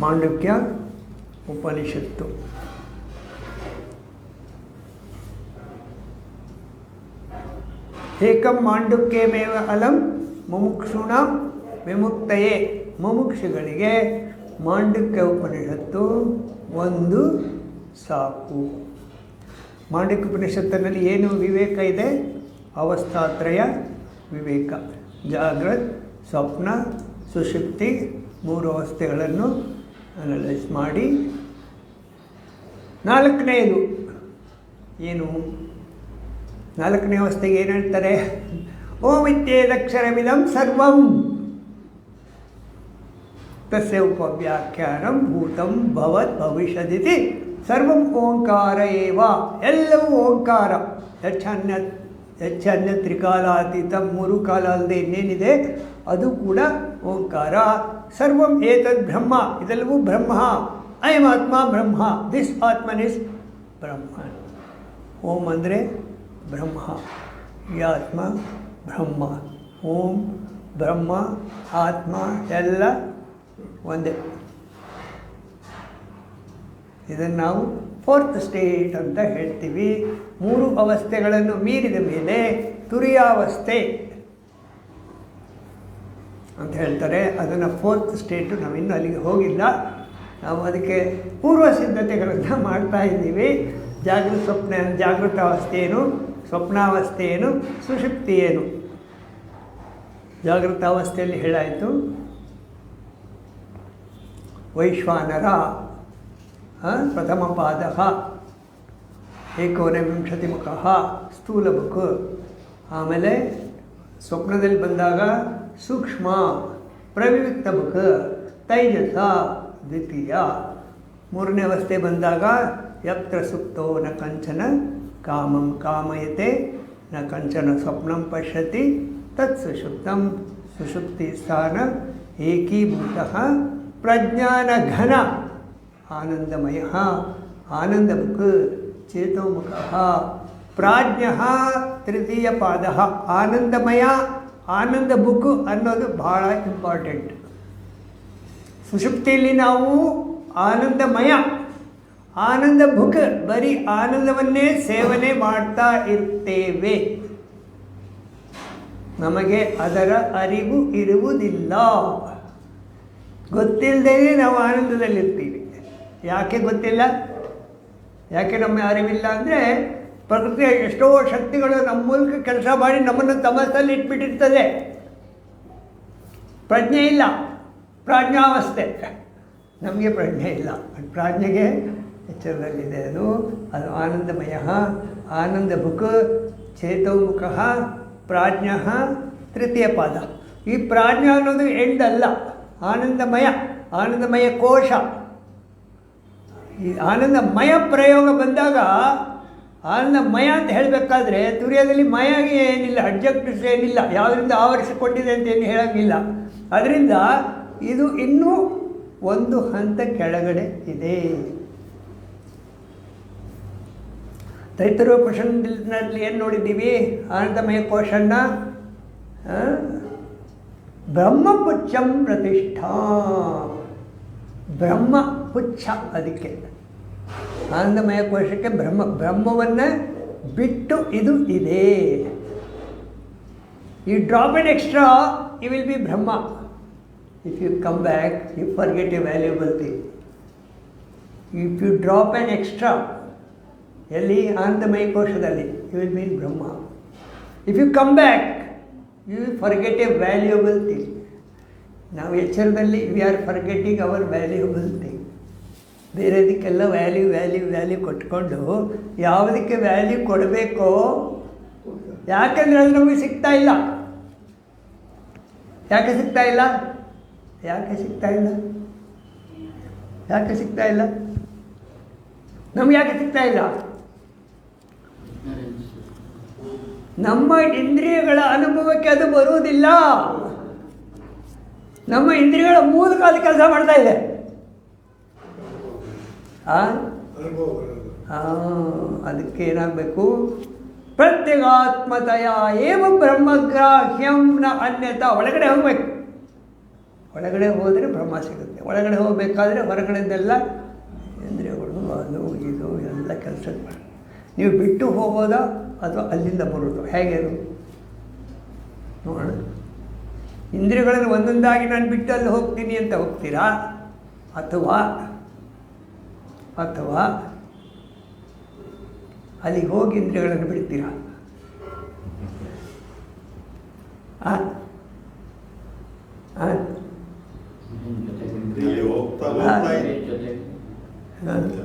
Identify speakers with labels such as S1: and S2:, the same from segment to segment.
S1: ಮಾಂಡುಕ್ಯ ಉಪನಿಷತ್ತು. ಏಕಂ ಮಾಂಡುಕ್ಯಮೇವ ಅಲಂ ಮುಮುಕ್ಷುಣ ವಿಮುಕ್ತಯೇ. ಮುಮುಕ್ಷುಗಳಿಗೆ ಮಾಂಡುಕ್ಯ ಉಪನಿಷತ್ತು ಒಂದು ಸಾಕು. ಮಾಂಡುಕ್ಯ ಉಪನಿಷತ್ತಿನಲ್ಲಿ ಏನು ವಿವೇಕ ಇದೆ? ಅವಸ್ಥಾತ್ರಯ ವಿವೇಕ. ಜಾಗ್ರತ್, ಸ್ವಪ್ನ, ಸುಶುಕ್ತಿ ಮೂರು ಅವಸ್ಥೆಗಳನ್ನು ಅನಲೈಸ್ ಮಾಡಿ. ನಾಲ್ಕನೆಯದು ಏನು? ನಾಲ್ಕನೇ ಅವಸ್ಥೆಗೆ ಏನು ಹೇಳ್ತಾರೆ? ಓಂ ಇತ್ಯೇದಕ್ಷರಮಿದಂ ಸರ್ವಂ. ತಸ್ಯ ಉಪವ್ಯಾಖ್ಯಾನಂ ಭೂತಂ ಭವತ್ ಭವಿಷ್ಯದಿತಿ. ಸರ್ವಂ ಓಂಕಾರ ಏವ? ಎಲ್ಲವೂ ಓಂಕಾರ. ಹೆಚ್ಚನ್ಯ ಹೆಚ್ಚನ್ಯ ತ್ರಿಕಾಲಾತೀತ ಮೂರು ಕಾಲ ಅಲ್ಲದೆ ಇನ್ನೇನಿದೆ? ಅದು ಕೂಡ ಓಂಕಾರ. ಸರ್ವಂ ಏತದ್ ಬ್ರಹ್ಮ, ಇದೆಲ್ಲವೂ ಬ್ರಹ್ಮ. ಐಮ್ ಆತ್ಮ ಬ್ರಹ್ಮ. ದಿಸ್ ಆತ್ಮನ್ ಇಸ್ ಬ್ರಹ್ಮ. ಓಂ ಅಂದರೆ ಬ್ರಹ್ಮ. ಈ ಆತ್ಮ ಬ್ರಹ್ಮ. ಓಂ ಬ್ರಹ್ಮ, ಆತ್ಮ ಎಲ್ಲ ಒಂದೇ. ಇದನ್ನು ನಾವು ಫೋರ್ತ್ ಸ್ಟೇಟ್ ಅಂತ ಹೇಳ್ತೀವಿ. ಮೂರು ಅವಸ್ಥೆಗಳನ್ನು ಮೀರಿದ ಮೇಲೆ ತುರಿಯಾವಸ್ಥೆ. ಅಂತ ಹೇಳ್ತಾರೆ. ಅದನ್ನು ಫೋರ್ತ್ ಸ್ಟೇಟು ನಾವಿನ್ನೂ ಅಲ್ಲಿಗೆ ಹೋಗಿಲ್ಲ. ನಾವು ಅದಕ್ಕೆ ಪೂರ್ವ ಸಿದ್ಧತೆಗಳನ್ನು ಮಾಡ್ತಾ ಇದ್ದೀವಿ. ಜಾಗೃತ ಸ್ವಪ್ನ ಜಾಗೃತ ಅವಸ್ಥೆ ಏನು ಸ್ವಪ್ನಾವಸ್ಥೆ ಏನು ಸುಶಕ್ತಿ ಏನು ಜಾಗೃತ ಅವಸ್ಥೆಯಲ್ಲಿ ಹೇಳಾಯಿತು. ವೈಶ್ವಾನರ ಪ್ರಥಮ ಪಾದ. ಏಕೋನವಿಂಶತಿ ಮುಖ ಸ್ಥೂಲ ಮುಖ ಆಮೇಲೆ ಸ್ವಪ್ನದಲ್ಲಿ ಬಂದಾಗ ಸೂಕ್ಷ್ಮ ಪ್ರವಿವಿಕ್ತ ಮುಖ ತೈಜಸ ದ್ವಿತೀಯ ಮೂರನೇ ಅವಸ್ಥೆ ಬಂದಾಗ ಯತ್ರ ಸುಪ್ತೋ ನ ಕಂಚನ ಕಾಮಂ ಕಾಮಯತೆ ನ ಕಂಚನ ಸ್ವಪ್ನಂ ಪಶ್ಯತಿ ತತ್ ಸುಷುಪ್ತಂ ಸುಷುಪ್ತಿ ಸ್ಥಾನ ಏಕೀಭೂತ ಪ್ರಜ್ಞಾನಘನ ಆನಂದಮಯ ಆನಂದಮುಖ ಚೇತೋಮುಖ ಪ್ರಾಜ್ಞ ತೃತೀಯ ಪಾದ ಆನಂದಮಯ ಆನಂದ ಬುಕ್ ಅನ್ನೋದು ಭಾಳ ಇಂಪಾರ್ಟೆಂಟ್ ಸುಷುಪ್ತಿಯಲ್ಲಿ ನಾವು ಆನಂದಮಯ. ಆನಂದ ಬುಕ್ ಬರೀ ಆನಂದವನ್ನೇ ಸೇವನೆ ಮಾಡ್ತಾ ಇರ್ತೇವೆ. ನಮಗೆ ಅದರ ಅರಿವು ಇರುವುದಿಲ್ಲ. ಗೊತ್ತಿಲ್ಲದೇ ನಾವು ಆನಂದದಲ್ಲಿರ್ತೀವಿ. ಯಾಕೆ ಗೊತ್ತಿಲ್ಲ? ಯಾಕೆ ನಮ್ಮ ಅರಿವಿಲ್ಲ ಅಂದರೆ ಪ್ರಕೃತಿಯ ಎಷ್ಟೋ ಶಕ್ತಿಗಳು ನಮ್ಮ ಮೂಲಕ ಕೆಲಸ ಮಾಡಿ ನಮ್ಮನ್ನು ತಮಸ್ಸಲ್ಲಿ ಇಟ್ಬಿಟ್ಟಿರ್ತದೆ. ಪ್ರಜ್ಞೆ ಇಲ್ಲ. ಪ್ರಾಜ್ಞಾವಸ್ಥೆ. ನಮಗೆ ಪ್ರಜ್ಞೆ ಇಲ್ಲ. ಪ್ರಾಜ್ಞೆಗೆ ಎಚ್ಚರದಲ್ಲಿದೆ ಅದು. ಅದು ಆನಂದಮಯ. ಆನಂದ ಬುಕ್ ಚೇತೋಮುಖ, ಪ್ರಾಜ್ಞ, ತೃತೀಯ ಪಾದ. ಈ ಪ್ರಾಜ್ಞ ಅನ್ನೋದು ಎಂಡ್ ಅಲ್ಲ ಆನಂದಮಯ. ಆನಂದಮಯ ಕೋಶ. ಈ ಆನಂದಮಯ ಪ್ರಯೋಗ ಬಂದಾಗ ಆನಂದಮಯ ಅಂತ ಹೇಳಬೇಕಾದ್ರೆ ತುರಿಯದಲ್ಲಿ ಮಯಗೆ ಏನಿಲ್ಲ ಅಡ್ಜೆಕ್ಟಿವ್ಸ್ ಏನಿಲ್ಲ, ಯಾವುದರಿಂದ ಆವರಿಸಿಕೊಂಡಿದೆ ಅಂತ ಏನು ಹೇಳೋಂಗಿಲ್ಲ. ಅದರಿಂದ ಇದು ಇನ್ನೂ ಒಂದು ಹಂತ ಕೆಳಗಡೆ ಇದೆ. ತೈತರೋಪನಿಷನ್ನಲ್ಲಿ ಏನು ನೋಡಿದ್ದೀವಿ? ಆನಂದಮಯ ಕೋಶನ್ನ ಬ್ರಹ್ಮ ಬ್ರಹ್ಮಪುಚ್ಛಂ ಪ್ರತಿಷ್ಠಾ. ಬ್ರಹ್ಮ ಪುಚ್ಛ ಅದಕ್ಕೆ. ಆನಂದಮಯ ಕೋಶಕ್ಕೆ ಬ್ರಹ್ಮ, ಬ್ರಹ್ಮವನ್ನು ಬಿಟ್ಟು ಇದು ಇದೆ. You drop an extra you will be Brahma if you come back you forget a valuable thing if you drop an extra ಎಲ್ಲಿ? ಆನಂದಮಯ ಕೋಶದಲ್ಲಿ you will be Brahma if you come back you will forget a valuable thing ನಾವು ಎಚ್ಚರದಲ್ಲಿ we are forgetting our valuable thing ಬೇರೆದಕ್ಕೆಲ್ಲ value value value ಕೊಟ್ಕೊಂಡು ಯಾವುದಕ್ಕೆ value ಕೊಡಬೇಕೋ? ಯಾಕಂದರೆ ಅದು ನಮಗೆ ಸಿಗ್ತಾ ಇಲ್ಲ. ಯಾಕೆ ಸಿಗ್ತಾ ಇಲ್ಲ? ಯಾಕೆ ಸಿಗ್ತಾ ಇಲ್ಲ? ಯಾಕೆ ಸಿಗ್ತಾ ಇಲ್ಲ? ನಮ್ಗೆ ಯಾಕೆ ಸಿಗ್ತಾ ಇಲ್ಲ? ನಮ್ಮ ಇಂದ್ರಿಯಗಳ ಅನುಭವಕ್ಕೆ ಅದು ಬರುವುದಿಲ್ಲ. ನಮ್ಮ ಇಂದ್ರಿಯಗಳ ಮೂಲಕ ಅದು ಕೆಲಸ ಮಾಡ್ತಾ ಇದೆ ಆ?
S2: ಅನುಭವ ಬರೋದು
S1: ಆ, ಅದಕ್ಕೆ ಏನಾಗಬೇಕು? ಪ್ರತ್ಯಗಾತ್ಮತಯ ಏವ ಬ್ರಹ್ಮಗ್ರಾಹ್ಯಂ ನ ಅನ್ಯತ. ಒಳಗಡೆ ಹೋಗ್ಬೇಕು. ಒಳಗಡೆ ಹೋದರೆ ಬ್ರಹ್ಮ ಸಿಗುತ್ತೆ. ಒಳಗಡೆ ಹೋಗಬೇಕಾದ್ರೆ ಹೊರಗಡೆದೆಲ್ಲ ಇಂದ್ರಿಯಗಳು ಅದು ಇದು ಎಲ್ಲ ಕೆಲಸ ಮಾಡಿ ನೀವು ಬಿಟ್ಟು ಹೋಗೋದಾ ಅಥವಾ ಅಲ್ಲಿಂದ ಬರೋದು? ಹೇಗೆ ಅದು? ನೋಡೋಣ. ಇಂದ್ರಿಯಗಳನ್ನು ಒಂದೊಂದಾಗಿ ನಾನು ಬಿಟ್ಟು ಅಲ್ಲಿ ಹೋಗ್ತೀನಿ ಅಂತ ಹೋಗ್ತೀರಾ? ಅಥವಾ ಅಥವಾ ಅಲ್ಲಿಗೆ ಹೋಗಿ ಇಂದ್ರಿಯಗಳನ್ನು ಬಿಡ್ತೀರಾ?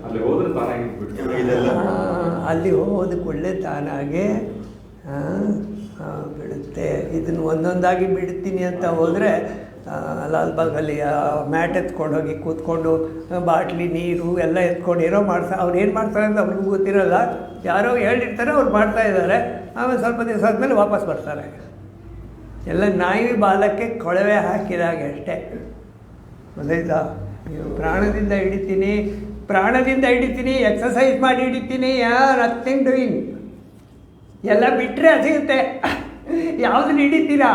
S3: ಅಲ್ಲಿ ಹೋದ್ರೆ ತಾನಾಗಿ ಬಿಟ್ಟು
S2: ಇದೆಲ್ಲ
S1: ಅಲ್ಲಿ ಹೋದ ಕೂಡಲೇ ತಾನಾಗೆ ಬಿಡುತ್ತೆ. ಇದನ್ನು ಒಂದೊಂದಾಗಿ ಬಿಡ್ತೀನಿ ಅಂತ ಹೋದರೆ ಲಾಲ್ಬಾಗಲ್ಲಿ ಮ್ಯಾಟ್ ಎತ್ಕೊಂಡು ಹೋಗಿ ಕೂತ್ಕೊಂಡು ಬಾಟ್ಲಿ, ನೀರು ಎಲ್ಲ ಎತ್ಕೊಂಡು ಏನೋ ಮಾಡ್ತಾ, ಅವ್ರು ಏನು ಮಾಡ್ತಾರೆ ಅಂತ ಅವ್ರಿಗೂ ಗೊತ್ತಿರಲ್ಲ. ಯಾರೋ ಹೇಳಿರ್ತಾರೆ, ಅವ್ರು ಮಾಡ್ತಾ ಇದ್ದಾರೆ. ಆಮೇಲೆ ಸ್ವಲ್ಪ ದಿವಸ ಆದಮೇಲೆ ವಾಪಸ್ ಬರ್ತಾರೆ. ಎಲ್ಲ ನಾಯಿ ಬಾಲಕ್ಕೆ ಕೊಳವೆ ಹಾಕಿದಾಗೆ ಅಷ್ಟೇ. ಗೊತ್ತಾಯ್ತಾ? ನೀವು ಪ್ರಾಣದಿಂದ ಹಿಡಿತೀನಿ ಪ್ರಾಣದಿಂದ ಹಿಡಿತೀನಿ ಎಕ್ಸಸೈಸ್ ಮಾಡಿ ಹಿಡಿತೀನಿ ಯಾ ನಥಿಂಗ್ ಡೂಯಿಂಗ್ ಎಲ್ಲ ಬಿಟ್ಟರೆ ಸಿಗುತ್ತೆ ಯಾವುದನ್ನ ಹಿಡಿತೀರಾ?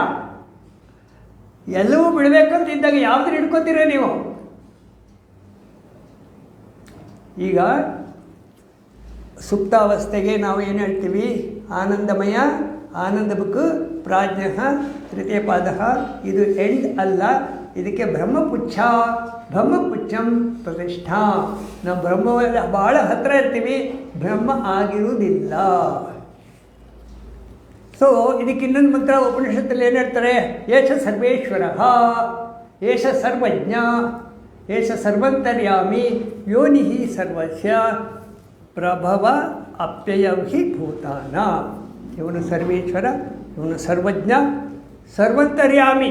S1: ಎಲ್ಲವೂ ಬಿಡಬೇಕಂತ ಇದ್ದಾಗ ಯಾವುದನ್ನ ಹಿಡ್ಕೊತೀರ ನೀವು? ಈಗ ಸುಪ್ತಾವಸ್ಥೆಗೆ ನಾವು ಏನು ಹೇಳ್ತೀವಿ? ಆನಂದಮಯ ಆನಂದ ಬುಕ್ ಪ್ರಾಜ್ಞ ತೃತೀಯ ಪಾದ ಇದು ಎಂಡ್ ಅಲ್ಲ. ಇದಕ್ಕೆ ಬ್ರಹ್ಮಪುಚ್ಛ. ಬ್ರಹ್ಮಪುಚ್ಛಂ ಪ್ರತಿಷ್ಠಾ. ನಾವು ಬ್ರಹ್ಮವಲ್ಲ ಭಾಳ ಹತ್ತಿರ ಇರ್ತೀವಿ. ಬ್ರಹ್ಮ ಆಗಿರುವುದಿಲ್ಲ. ಸೊ ಇದಕ್ಕೆ ಇನ್ನೊಂದು ಮಂತ್ರ ಉಪನಿಷತ್ತಲ್ಲಿ ಏನು ಹೇಳ್ತಾರೆ? ಏಷ ಸರ್ವೇಶ್ವರ, ಏಷ ಸರ್ವಜ್ಞ, ಏಷ ಸರ್ವಂತರ್ಯಾಮಿ, ಯೋನಿ ಸರ್ವಸ್ಯ, ಪ್ರಭವ ಅಪ್ಯಯಂ ಹಿ ಭೂತಾನ. ಇವನು ಸರ್ವೇಶ್ವರ, ಇವನು ಸರ್ವಜ್ಞ, ಸರ್ವಂತರ್ಯಾಮಿ,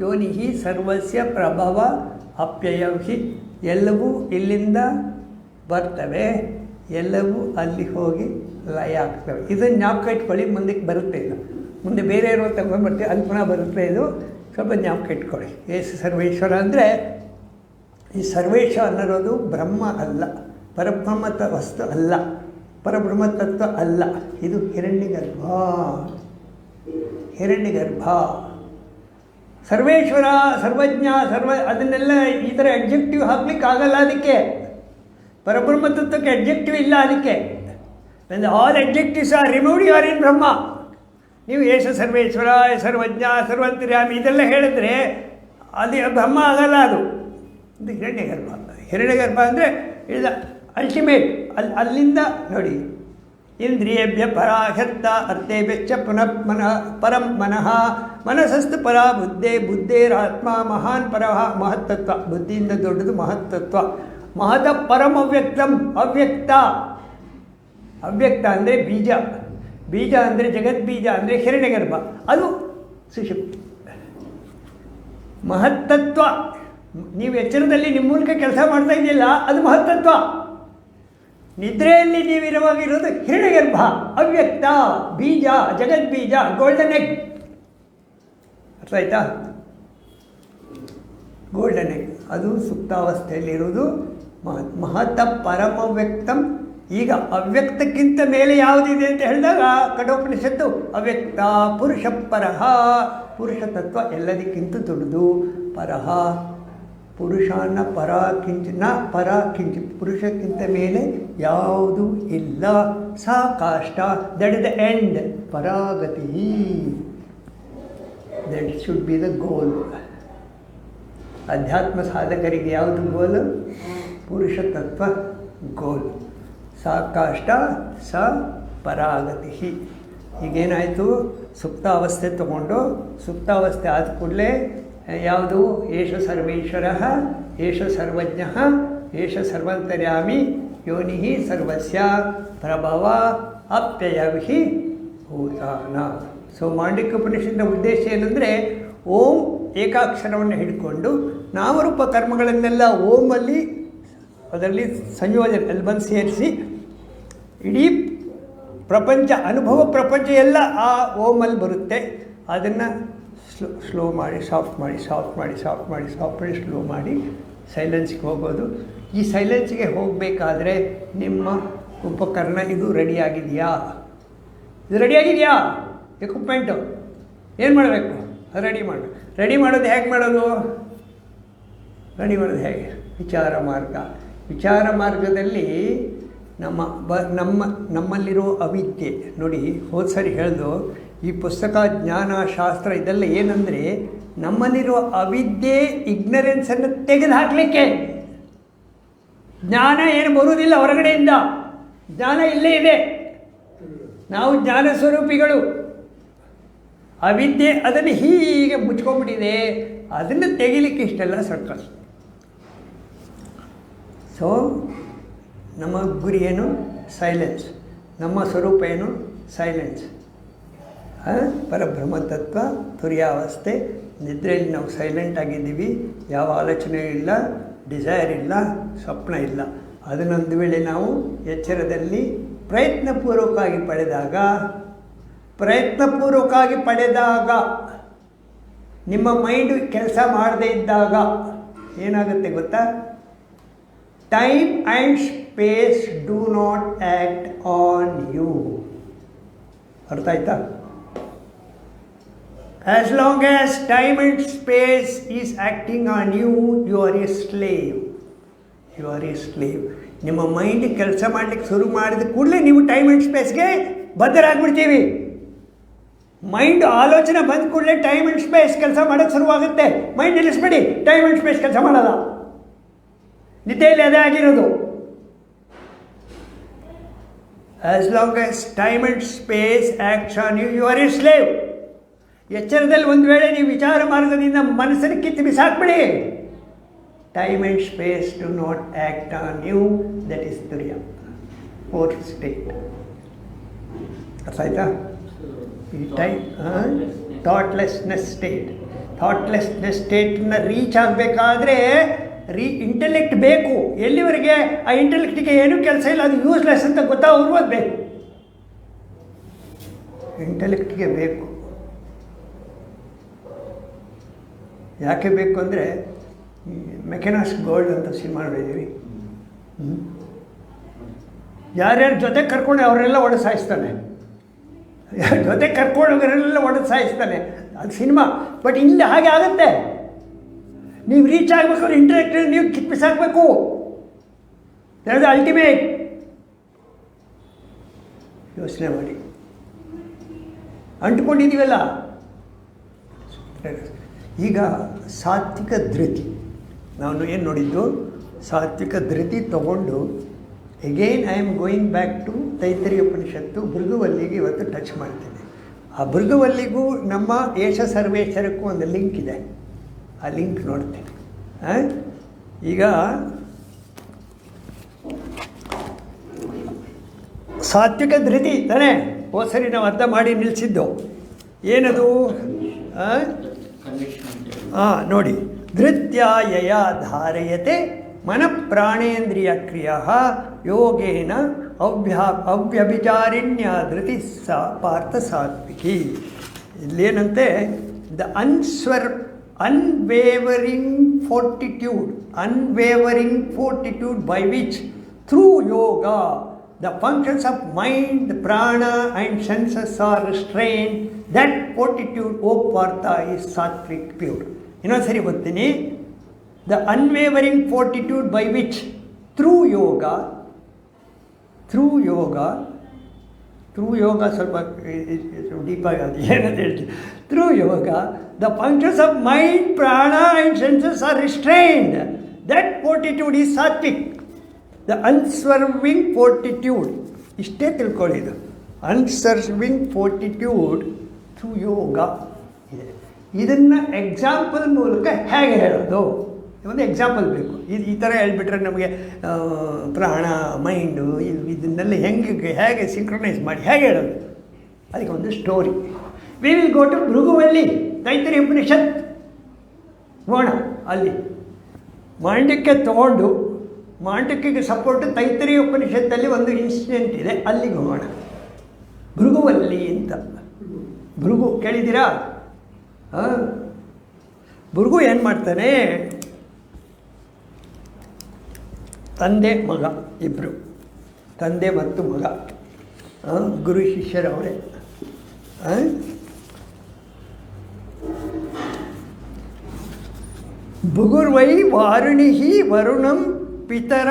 S1: ಯೋನಿ ಸರ್ವಸ್ಯ, ಪ್ರಭವ ಅಪ್ಯಯಂ ಹಿ ಎಲ್ಲವೂ ಇಲ್ಲಿಂದ ಬರ್ತವೆ, ಎಲ್ಲವೂ ಅಲ್ಲಿ ಹೋಗಿ ಲಯ ಆಗ್ತವೆ. ಇದನ್ನು ಜ್ಞಾಪಕ ಇಟ್ಕೊಳ್ಳಿ, ಮುಂದಕ್ಕೆ ಬರುತ್ತೆ ಇದು. ಮುಂದೆ ಬೇರೆ ಇರೋ ತಗೊಂಡ್ಬರ್ತೀವಿ ಅಲ್ಲಿ ಪುನಃ ಬರುತ್ತೆ ಇದು. ಸ್ವಲ್ಪ ಜ್ಞಾಪಕ ಇಟ್ಕೊಳ್ಳಿ. ಏಸು ಸರ್ವೇಶ್ವರ ಅಂದರೆ, ಈ ಸರ್ವೇಶ್ವರ ಅನ್ನೋದು ಬ್ರಹ್ಮ ಅಲ್ಲ. ಪರಬ್ರಹ್ಮತ ವಸ್ತು ಅಲ್ಲ. ಪರಬ್ರಹ್ಮ ತತ್ವ ಅಲ್ಲ. ಇದು ಹಿರಣ್ಯಗರ್ಭ. ಹಿರಣ್ಯಗರ್ಭ. ಸರ್ವೇಶ್ವರ, ಸರ್ವಜ್ಞ, ಸರ್ವ, ಅದನ್ನೆಲ್ಲ ಈ ಥರ ಅಡ್ಜೆಕ್ಟಿವ್ ಹಾಕ್ಲಿಕ್ಕೆ ಆಗಲ್ಲ ಅದಕ್ಕೆ. ಪರಬ್ರಹ್ಮ ತತ್ವಕ್ಕೆ ಅಡ್ಜೆಕ್ಟಿವ್ ಇಲ್ಲ ಅದಕ್ಕೆ. All adjectives are remove you are in Brahma ನೀವು ಏಷ ಸರ್ವೇಶ್ವರ, ಸರ್ವಜ್ಞ, ಸರ್ವಂತರ್ಯಾಮಿ, ಇದೆಲ್ಲ ಹೇಳಿದ್ರೆ ಅಲ್ಲಿ ಬ್ರಹ್ಮ ಆಗಲ್ಲ ಅದು. ಇದು ಹಿರಣ್ಯಗರ್ಭ ಹಿರಣ್ಯಗರ್ಭ ಅಂದರೆ ಇಲ್ಲ ಅಲ್ಟಿಮೇಟ್ ಅಲ್ಲಿ ಅಲ್ಲಿಂದ ನೋಡಿ. ಇಂದ್ರಿಯೇಭ್ಯ ಪರಾಹ್ಯರ್ಥ ಅರ್ಥೇಭ್ಯಚ್ಚ ಪುನಃ ಮನಃ ಪರಂ ಮನಃ, ಮನಸ್ಸಸ್ತು ಪರ, ಬುದ್ಧೇ, ಬುದ್ಧೇರಾತ್ಮ, ಮಹಾನ್ ಪರ ಮಹತ್ತತ್ವ. ಬುದ್ಧಿಯಿಂದ ದೊಡ್ಡದು ಮಹತ್ತತ್ವ. ಮಹತ ಪರಂ ಅವ್ಯಕ್ತಂ ಅವ್ಯಕ್ತ. ಅವ್ಯಕ್ತ ಅಂದರೆ ಬೀಜ. ಬೀಜ ಅಂದರೆ ಜಗದ್ಬೀಜ ಅಂದರೆ ಹಿರಣ್ಯಗರ್ಭ ಅದು ಸುಷುಪ್ತಿ ಮಹತ್ತತ್ವ. ನೀವು ಎಚ್ಚರದಲ್ಲಿ ನಿಮ್ಮ ಮೂಲಕ ಕೆಲಸ ಮಾಡ್ತಾ ಇದೆಯಲ್ಲ ಅದು ಮಹತ್ತತ್ವ. ನಿದ್ರೆಯಲ್ಲಿ ನೀವಿರುವಾಗಿರೋದು ಹಿರಣ್ಯಗರ್ಭ ಅವ್ಯಕ್ತ ಬೀಜ ಜಗದ್ಬೀಜ ಗೋಲ್ಡನ್ ಎಗ್ ಅರ್ಥ ಆಯ್ತಾ? ಗೋಲ್ಡನ್ ಎಗ್ ಅದು ಸುಪ್ತಾವಸ್ಥೆಯಲ್ಲಿರುವುದು ಮಹತ್ ಮಹತ ಪರಮವ್ಯಕ್ತಂ ಈಗ ಅವ್ಯಕ್ತಕ್ಕಿಂತ ಮೇಲೆ ಯಾವುದಿದೆ ಅಂತ ಹೇಳಿದಾಗ ಕಠೋಪನಿಷತ್ತು, ಅವ್ಯಕ್ತ ಪುರುಷ ಪರಹ, ಪುರುಷ ತತ್ವ ಎಲ್ಲದಕ್ಕಿಂತ ದೊಡ್ಡದು. ಪರಹ, ಪುರುಷನ ಪರ ಕಿಂಚ, ನ ಪರ ಕಿಂಚ, ಪುರುಷಕ್ಕಿಂತ ಮೇಲೆ ಯಾವುದು ಇಲ್ಲ. ಸಾ ಕಾಷ್ಟ that is the end ಪರಾಗತಿ. That should be the goal ಅಧ್ಯಾತ್ಮ ಸಾಧಕರಿಗೆ ಯಾವುದು ಗೋಲ್ ಪುರುಷ ತತ್ವ ಗೋಲ್ ಸಾ ಕಾಷ್ಟ ಸ ಪರಾಗತಿ ಈಗೇನಾಯಿತು? ಸುಪ್ತಾವಸ್ಥೆ ತಗೊಂಡು ಸುಪ್ತಾವಸ್ಥೆ ಆದ ಕೂಡಲೇ ಯಾವುದು? ಏಷ ಸರ್ವೇಶ್ವರ, ಏಷ ಸರ್ವಜ್ಞ, ಏಷ ಸರ್ವಂತರ್ಯಾಮಿ ಯೋನಿ ಸರ್ವಸ್ಯ ಪ್ರಭವ ಅಪ್ಯಯವಿ ಭೂತಾನ. ಸೊ ಮಾಂಡಿಕ ಉಪನಿಷತ್ತಿನ ಉದ್ದೇಶ ಏನಂದರೆ, ಓಂ ಏಕಾಕ್ಷರವನ್ನು ಹಿಡ್ಕೊಂಡು ನಾಮರೂಪ ಕರ್ಮಗಳನ್ನೆಲ್ಲ ಓಮಲ್ಲಿ ಅದರಲ್ಲಿ ಸಂಯೋಜನೆ ಬಂದು ಸೇರಿಸಿ, ಇಡೀ ಪ್ರಪಂಚ, ಅನುಭವ ಪ್ರಪಂಚ ಎಲ್ಲ ಆ ಓಮಲ್ಲಿ ಬರುತ್ತೆ. ಅದನ್ನು ಸ್ಲೋ ಸ್ಲೋ ಮಾಡಿ, ಸಾಫ್ಟ್ ಮಾಡಿ ಸಾಫ್ಟ್ ಮಾಡಿ ಸಾಫ್ಟ್ ಮಾಡಿ ಸಾಫ್ಟ್ ಮಾಡಿ, ಸ್ಲೋ ಮಾಡಿ ಸೈಲೆನ್ಸ್ಗೆ ಹೋಗೋದು. ಈ ಸೈಲೆನ್ಸ್ಗೆ ಹೋಗಬೇಕಾದ್ರೆ ನಿಮ್ಮ ಉಪಕರಣ ಇದು ರೆಡಿಯಾಗಿದೆಯಾ ಇದು ರೆಡಿಯಾಗಿದೆಯಾ ಎಕ್ವಿಪ್ಮೆಂಟು. ಏನು ಮಾಡಬೇಕು? ರೆಡಿ ಮಾಡಿ. ರೆಡಿ ಮಾಡೋದು ಹೇಗೆ ಮಾಡೋದು? ರೆಡಿ ಮಾಡೋದು ಹೇಗೆ? ವಿಚಾರ ಮಾರ್ಗ. ವಿಚಾರ ಮಾರ್ಗದಲ್ಲಿ ನಮ್ಮ ಬ ನಮ್ಮ ನಮ್ಮಲ್ಲಿರೋ ಅವಿದ್ಯೆ. ನೋಡಿ, ಹೋದ ಸರಿ ಹೇಳ್ದು, ಈ ಪುಸ್ತಕ ಜ್ಞಾನ ಶಾಸ್ತ್ರ ಇದೆಲ್ಲ ಏನಂದರೆ, ನಮ್ಮಲ್ಲಿರೋ ಅವಿದ್ಯೆ ಇಗ್ನರೆನ್ಸನ್ನು ತೆಗೆದು ಹಾಕಲಿಕ್ಕೆ ಜ್ಞಾನ ಏನು ಬರುವುದಿಲ್ಲ ಹೊರಗಡೆಯಿಂದ. ಜ್ಞಾನ ಇಲ್ಲೇ ಇದೆ. ನಾವು ಜ್ಞಾನ ಸ್ವರೂಪಿಗಳು. ಅವಿದ್ಯೆ ಅದನ್ನು ಹೀಗೆ ಮುಚ್ಕೊಂಡ್ಬಿಟ್ಟಿದೆ. ಅದನ್ನು ತೆಗಿಲಿಕ್ಕೆ ಇಷ್ಟೆಲ್ಲ ಸರ್ಕಸ್ ಸೊ ನಮ್ಮ ಗುರಿ ಏನು? ಸೈಲೆನ್ಸ್ ನಮ್ಮ ಸ್ವರೂಪ ಏನು? ಸೈಲೆನ್ಸ್ ಪರಬ್ರಹ್ಮ ತತ್ವ ತುರ್ಯಾವಸ್ಥೆ, ನಿದ್ರೆಯಲ್ಲಿ ನಾವು ಸೈಲೆಂಟ್ ಆಗಿದ್ದೀವಿ. ಯಾವ ಆಲೋಚನೆ ಇಲ್ಲ ಡಿಸೈರ್ ಇಲ್ಲ, ಸ್ವಪ್ನ ಇಲ್ಲ. ಅದನ್ನೊಂದು ವೇಳೆ ನಾವು ಎಚ್ಚರದಲ್ಲಿ ಪ್ರಯತ್ನಪೂರ್ವಕವಾಗಿ ಪಡೆದಾಗ ಪ್ರಯತ್ನಪೂರ್ವಕವಾಗಿ ಪಡೆದಾಗ, ನಿಮ್ಮ ಮೈಂಡ್ ಕೆಲಸ ಮಾಡದೇ ಇದ್ದಾಗ ಏನಾಗುತ್ತೆ ಗೊತ್ತಾ? Time and space do not act on you ಅರ್ಥ ಆಯ್ತಾ? As long as time and space is acting on you you are a slave you are a slave ನಿಮ್ಮ ಮೈಂಡ್ ಕೆಲಸ ಮಾಡಲಿಕ್ಕೆ ಶುರು ಮಾಡಿದ ಕೂಡಲೇ ನೀವು ಟೈಮ್ ಆ್ಯಂಡ್ ಸ್ಪೇಸ್ಗೆ ಬದ್ಧರಾಗ್ಬಿಡ್ತೀವಿ. ಮೈಂಡ್ ಆಲೋಚನೆ ಬಂದ ಕೂಡಲೇ ಟೈಮ್ ಆ್ಯಂಡ್ ಸ್ಪೇಸ್ ಕೆಲಸ ಮಾಡೋಕ್ಕೆ ಶುರುವಾಗುತ್ತೆ. ಮೈಂಡ್ ನಿಲ್ಲಿಸ್ಬೇಡಿ. ಟೈಮ್ ಆ್ಯಂಡ್ ಸ್ಪೇಸ್ ಕೆಲಸ ಮಾಡಲ್ಲ. ನಿದ್ದೆಯಲ್ಲಿ ಅದೇ ಆಗಿರೋದು. As long as time and space action you you are a slave ಎಚ್ಚರದಲ್ಲಿ ಒಂದು ವೇಳೆ ನೀವು ವಿಚಾರ ಮಾರ್ಗದಿಂದ ಮನಸ್ಸನ್ನು ಕಿತ್ತು ಬಿಸಾಕ್ಬಿಡಿ. Time and space to not act on you that is ದುರ್ಯ fourth state ಅರ್ಥ ಆಯ್ತಾ ಈ ಟೈಮ್ ಥಾಟ್ಲೆಸ್ನೆಸ್ ಸ್ಟೇಟ್ ಥಾಟ್ಲೆಸ್ನೆಸ್ ಸ್ಟೇಟನ್ನ ರೀಚ್ ಆಗಬೇಕಾದ್ರೆ ರೀ ಇಂಟೆಲೆಕ್ಟ್ ಬೇಕು. ಎಲ್ಲಿವರೆಗೆ ಆ ಇಂಟೆಲೆಕ್ಟಿಗೆ ಏನೂ ಕೆಲಸ ಇಲ್ಲ, ಅದು ಯೂಸ್ಲೆಸ್ ಅಂತ ಗೊತ್ತಾಗೋರು ಅದು ಬೇಕು ಇಂಟೆಲೆಕ್ಟ್ಗೆ ಬೇಕು. ಯಾಕೆ ಬೇಕು ಅಂದರೆ ಮೆಕೆನಾಸ್ ಗೋಲ್ಡ್ ಅಂತ ಸಿನಿಮಾ ಹ್ಞೂ ಯಾರ್ಯಾರ ಜೊತೆ ಕರ್ಕೊಂಡು ಅವರೆಲ್ಲ ಒಡೆ ಸಾಯಿಸ್ತಾನೆ. ಯಾರ ಜೊತೆ ಕರ್ಕೊಂಡು ಅವರೆಲ್ಲ ಒಡೆ ಸಾಯಿಸ್ತಾನೆ. ಅದು ಸಿನಿಮಾ. ಬಟ್ ಇಲ್ಲಿ ಹಾಗೆ ಆಗುತ್ತೆ. ನೀವು ರೀಚ್ ಆಗಬೇಕು, ಅವ್ರು ಇಂಟೆಲೆಕ್ಟ್ ನೀವು ಕಿತ್ಬಿಸಾಕಬೇಕು ದಟ್ ಅಲ್ಟಿಮೇಟ್ ಯೋಚನೆ ಮಾಡಿ. ಅಂಟ್ಕೊಂಡಿದ್ದೀವಲ್ಲ? ಈಗ ಸಾತ್ವಿಕ ಧೃತಿ. ನಾನು ಏನು ನೋಡಿದ್ದು? ಸಾತ್ವಿಕ ಧೃತಿ ತಗೊಂಡು again I am going back to Taittiri Upanishad ಮೃದುವಲ್ಲಿಗೆ ಇವತ್ತು ಟಚ್ ಮಾಡ್ತೀನಿ. ಆ ಮೃದುವಲ್ಲಿಗೂ ನಮ್ಮ ಏಷ ಸರ್ವೇಶ್ವರಕ್ಕೂ ಒಂದು ಲಿಂಕ್ ಇದೆ. ಆ ಲಿಂಕ್ ನೋಡ್ತೇನೆ? ಈಗ ಸಾತ್ವಿಕ ಧೃತಿ ತಾನೇ? ಹೋದ ಸರಿ, ನಾವು ಅರ್ಥ ಮಾಡಿ ನಿಲ್ಲಿಸಿದ್ದು ಏನದು? ಹಾಂ ನೋಡಿ. ಧೃತ್ಯಾಯ ಧಾರಯತೆ ಮನಃಪ್ರಾಣೇಂದ್ರಿಯ ಕ್ರಿಯ ಯೋಗೇನ ಅವ್ಯಾ ಅವ್ಯಭಿಚಾರಿಣ್ಯ ಧೃತಿ ಸಾ ಪಾರ್ಥ ಸಾತ್ವಿಕಿ. ಇಲ್ಲೇನಂತೆ? The answer Unwavering fortitude unwavering fortitude by which through yoga the functions of mind, the prana, and senses are restrained. That fortitude, O Partha, is sattvic pure. ಇನ್ನೊಂದು ಸರಿ ಓದ್ತೀನಿ the unwavering fortitude by which through yoga through yoga Through yoga ಸ್ವಲ್ಪ ಡೀಪಾಗಿ ಅದು ಏನಂತ ಹೇಳ್ತೀವಿ through yoga the functions of mind prana and senses are restrained that fortitude is sattvic the unswerving fortitude ಇಷ್ಟೇ ತಿಳ್ಕೊಳ್ಳಿ ಇದು ಅನ್ಸರ್ವಿಂಗ್ ಫೋರ್ಟಿಟ್ಯೂಡ್ ಥ್ರೂ ಯೋಗ ಇದೆ. ಇದನ್ನು ಎಕ್ಸಾಂಪಲ್ ಮೂಲಕ ಹೇಗೆ ಹೇಳೋದು? ಒಂದು ಎಕ್ಸಾಂಪಲ್ ಬೇಕು. ಇದು ಈ ಥರ ಹೇಳ್ಬಿಟ್ರೆ ನಮಗೆ ಪ್ರಾಣ ಮೈಂಡು ಇದು ಇದನ್ನೆಲ್ಲ ಹೆಂಗೆ, ಹೇಗೆ ಸಿಂಕ್ರನೈಸ್ ಮಾಡಿ, ಹೇಗೆ ಹೇಳೋದು? ಅದಕ್ಕೆ ಒಂದು story we will go to ಭೃಗುವಲ್ಲಿ, Taittiri Upanishad. ಹೋಣ ಅಲ್ಲಿ. ಮಾಂಡಕ್ಕೆ ತಗೊಂಡು, ಮಾಂಡಕ್ಯಗೆ ಸಪೋರ್ಟ್ ತೈತರಿ ಉಪನಿಷತ್ತಲ್ಲಿ ಒಂದು ಇನ್ಸಿಡೆಂಟ್ ಇದೆ, ಅಲ್ಲಿಗೆ ಹೋಗೋಣ. ಭೃಗುವಲ್ಲಿ ಅಂತ. ಭೃಗು, ಕೇಳಿದ್ದೀರಾ? ಹಾಂ ಭೃಗು ಏನು ಮಾಡ್ತಾನೆ? ತಂದೆ ಮಗ ಇಬ್ಬರು ತಂದೆ ಮತ್ತು ಮಗ. ಗುರು ಶಿಷ್ಯರವರೇ ಭುಗುರ್ವೈ ವಾರುಣಿಹಿ ವರುಣಂ ಪಿತರ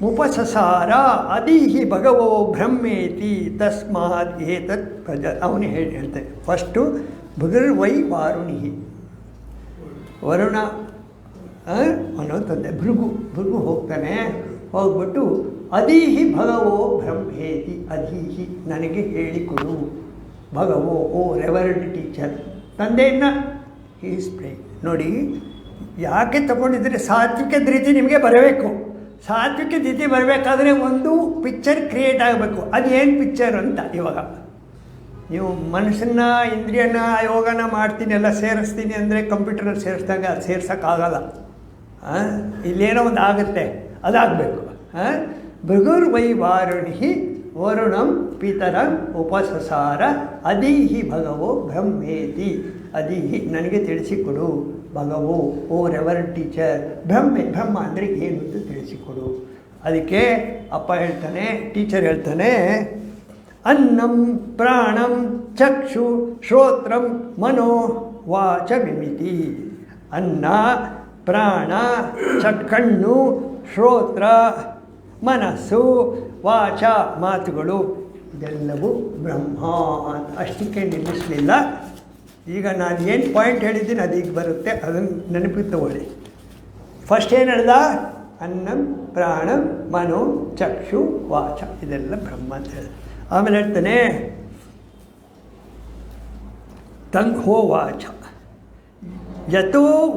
S1: ಮುಪಸಸಾರ ಅದೀಹಿ ಭಗವೋ ಬ್ರಹ್ಮೇತಿ ತಸ್ಮಾತ್ ಏತತ್ ಭಜ ಅವನು ಹೇಳಿ ಹೇಳ್ತೆ. ಫಸ್ಟು ಭುಗುರ್ವೈ ವಾರುಣಿಹಿ ವರುಣ ಆ, ಅನ್ನೋ ತಂದೆ. ಭೃಗು ಭೃಗು ಹೋಗ್ತಾನೆ. ಹೋಗ್ಬಿಟ್ಟು ಅದೀಹಿ ಭಗವೋ ಬ್ರಹ್ಮೇತಿ ಅದೀಹಿ ನನಗೆ ಹೇಳಿಕೊಡು. ಭಗವೋ ಓ ರೆವರ್ಡ್ ಟೀಚರ್. ತಂದೆಯನ್ನು ಈಸ್ ಸ್ಪ್ರೇ ನೋಡಿ ಯಾಕೆ ತಗೊಂಡಿದ್ರೆ ಸಾತ್ವಿಕ ರೀತಿ ನಿಮಗೆ ಬರಬೇಕು. ಸಾತ್ವಿಕ ರೀತಿ ಬರಬೇಕಾದ್ರೆ ಒಂದು ಪಿಕ್ಚರ್ ಕ್ರಿಯೇಟ್ ಆಗಬೇಕು. ಅದೇನು ಪಿಕ್ಚರ್ ಅಂತ ಇವಾಗ. ನೀವು ಮನುಷ್ಯನ ಇಂದ್ರಿಯನ ಯೋಗನ ಮಾಡ್ತೀನಿ ಎಲ್ಲ ಸೇರಿಸ್ತೀನಿ ಅಂದರೆ ಕಂಪ್ಯೂಟರಲ್ಲಿ ಸೇರಿಸಿದಾಗ ಅದು ಸೇರ್ಸೋಕ್ಕಾಗಲ್ಲ. ಇಲ್ಲೇನೋ ಒಂದು ಆಗುತ್ತೆ, ಅದಾಗಬೇಕು. ಹಾಂ ಭೃಗುರ್ ವೈ ವಾರುಣಿ ವರುಣಂ ಪಿತರಂ ಉಪಸಸಾರ, ಅದೀಹಿ ಭಗವೋ ಬ್ರಹ್ಮೇತಿ. ಅದೀಹಿ ನನಗೆ ತಿಳಿಸಿಕೊಡು ಭಗವೋ, ಓ ರೆವರ್ ಟೀಚರ್. ಬ್ರಹ್ಮೆ, ಬ್ರಹ್ಮ ಅಂದರೆ ಏನು ಅಂತ ತಿಳಿಸಿಕೊಡು. ಅದಕ್ಕೆ ಅಪ್ಪ ಹೇಳ್ತಾನೆ, ಟೀಚರ್ ಹೇಳ್ತಾನೆ, ಅನ್ನಂ ಪ್ರಾಣಂ ಚಕ್ಷು ಶ್ರೋತ್ರಂ ಮನೋ ವಾಚ ವಿಮಿತಿ ಅನ್ನ ಪ್ರಾಣ ಕಣ್ಣು ಶ್ರೋತ್ರ, ಮನಸ್ಸು, ವಾಚ, ಮಾತುಗಳು, ಇದೆಲ್ಲವೂ ಬ್ರಹ್ಮ ಅಂತ. ಅಷ್ಟಕ್ಕೆ ನಿಲ್ಲಿಸಲಿಲ್ಲ. ಈಗ ನಾನು ಏನು ಪಾಯಿಂಟ್ ಹೇಳಿದ್ದೀನಿ ಅದೀಗ ಬರುತ್ತೆ. ಅದನ್ನು ನೆನಪಿಗೆ ತಗೊಳ್ಳಿ. ಫಸ್ಟ್ ಏನು ಹೇಳ್ದ? ಅನ್ನಂ, ಪ್ರಾಣ, ಮನೋ, ಚಕ್ಷು, ವಾಚ. ಇದೆಲ್ಲ ಬ್ರಹ್ಮ ಅಂತ ಹೇಳಿದ. ಆಮೇಲೆ ಹೇಳ್ತಾನೆ, ತಂಗ್ ಹೋವಾಚ ಯತೋ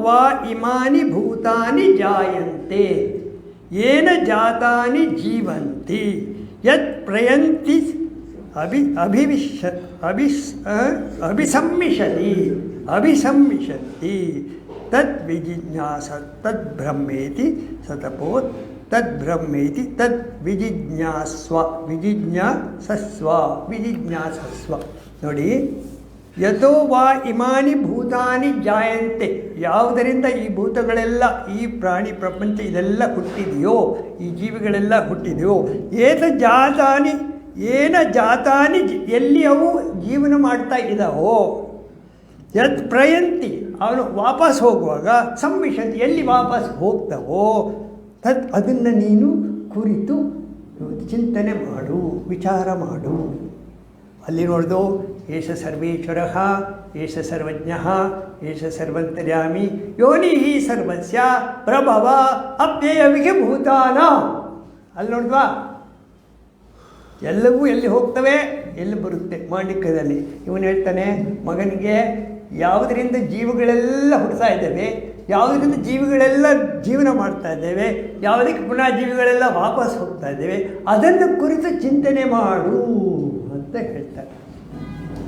S1: ವಾ ಇಮಾನಿ ಭೂತಾನಿ ಜಾಯಂತೆ ಏನ ಜಾತಾನಿ ಜೀವಂತಿ ಯತ್ ಪ್ರಯಂತಿ ಅಭಿ ಅಭಿವಿಶ ಅಭಿಸ್ ಆ, ಅಭಿಸಮ್ಮಿಷತಿ ಅಭಿಸಮ್ಮಿಷಂತಿ ತದ್ ವಿಜಿಜ್ಞಾಸ ತದ್ ಬ್ರಹ್ಮೇತಿ ಸತಪೋತ್ ತದ್ ಬ್ರಹ್ಮೇತಿ ತದ್ ವಿಜಿಜ್ಞಾಸ್ವ ವಿಜಿಜ್ಞಾಸಸ್ವ ವಿಜಿಜ್ಞಾಸಸ್ವ ನೋಡಿ ಯಥೋ ವಾ ಇಮಾನಿ ಭೂತಾನಿ ಜಾಯಂತೆ. ಯಾವುದರಿಂದ ಈ ಭೂತಗಳೆಲ್ಲ, ಈ ಪ್ರಾಣಿ ಪ್ರಪಂಚ ಇದೆಲ್ಲ ಹುಟ್ಟಿದೆಯೋ, ಈ ಜೀವಿಗಳೆಲ್ಲ ಹುಟ್ಟಿದೆಯೋ, ಏತ ಜಾತಾನಿ, ಏನ ಜಾತಾನಿ ಎಲ್ಲಿ ಅವು ಜೀವನ ಮಾಡ್ತಾ ಇದ್ದಾವೋ, ಯತ್ ಪ್ರಯಂತಿ, ಅವನು ವಾಪಸ್ ಹೋಗುವಾಗ ಸಂವಿಷಂತಿ ಎಲ್ಲಿ ವಾಪಸ್ ಹೋಗ್ತಾವೋ, ತತ್ ಅದನ್ನು ನೀನು ಕುರಿತು ಚಿಂತನೆ ಮಾಡು, ವಿಚಾರ ಮಾಡು. ಅಲ್ಲಿ ನೋಡ್ದು ಏಷ ಸರ್ವೇಶ್ವರ, ಏಷ ಸರ್ವಜ್ಞ, ಏಷ ಸರ್ವಂತರ್ಯಾಮಿ ಯೋನಿ ಹಿ ಸರ್ವಸ್ಯ ಪ್ರಭವ ಅಪ್ಯಯವಿಗೆ ಭೂತಾನ. ಅಲ್ಲಿ ನೋಡಿದ್ವಾ? ಎಲ್ಲವೂ ಎಲ್ಲಿ ಹೋಗ್ತವೆ? ಎಲ್ಲಿ ಬರುತ್ತೆ ಮಾಂಡಿಕ್ಯದಲ್ಲಿ ಇವನು ಹೇಳ್ತಾನೆ, ಮಗನಿಗೆ ಯಾವುದರಿಂದ ಜೀವಗಳೆಲ್ಲ ಹುಡ್ತಾ ಇದ್ದೇವೆ, ಯಾವುದರಿಂದ ಜೀವಿಗಳೆಲ್ಲ ಜೀವನ ಮಾಡ್ತಾ ಇದ್ದೇವೆ, ಯಾವುದಕ್ಕೆ ಪುನಃ ಜೀವಿಗಳೆಲ್ಲ ವಾಪಸ್ ಹೋಗ್ತಾ ಇದ್ದೇವೆ, ಅದನ್ನು ಕುರಿತು ಚಿಂತನೆ ಮಾಡು